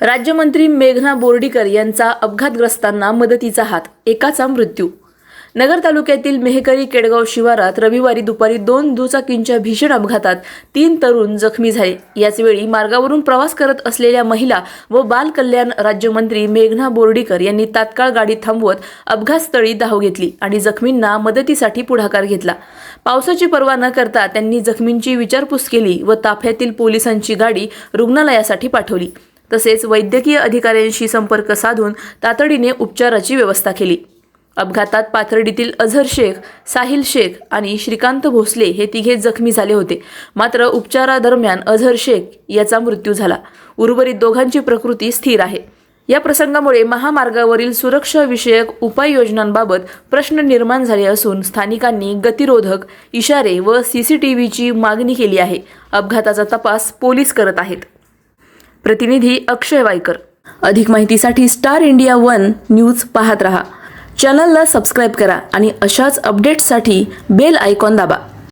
राज्यमंत्री मेघना बोर्डीकर यांचा अपघातग्रस्तांना मदतीचा हात एकाचा मृत्यू. नगर तालुक्यातील मेहकरी केडगाव शिवारात रविवारी दुपारी दोन दुचाकींच्या भीषण अपघातात तीन तरुण जखमी झाले. याचवेळी मार्गावरून प्रवास करत असलेल्या महिला व बाल कल्याण राज्यमंत्री मेघना बोर्डीकर यांनी तात्काळ गाडी थांबवत अपघातस्थळी धाव घेतली आणि जखमींना मदतीसाठी पुढाकार घेतला. पावसाची पर्वा न करता त्यांनी जखमींची विचारपूस केली व ताफ्यातील पोलिसांची गाडी रुग्णालयासाठी पाठवली. तसेच वैद्यकीय अधिकाऱ्यांशी संपर्क साधून तातडीने उपचाराची व्यवस्था केली. अपघातात पाथर्डीतील अझर शेख साहिल शेख आणि श्रीकांत भोसले हे तिघे जखमी झाले होते. मात्र उपचारादरम्यान अझर शेख याचा मृत्यू झाला. उर्वरित दोघांची प्रकृती स्थिर आहे. या प्रसंगामुळे महामार्गावरील सुरक्षाविषयक उपाययोजनांबाबत प्रश्न निर्माण झाले असून स्थानिकांनी गतिरोधक इशारे व सीसीटीव्हीची मागणी केली आहे. अपघाताचा तपास पोलीस करत आहेत. प्रतिनिधी अक्षय वायकर अधिक माहितीसाठी स्टार इंडिया वन न्यूज पाहत रहा. चॅनलला सबस्क्राईब करा आणि अशाच अपडेट्ससाठी बेल आयकॉन दाबा.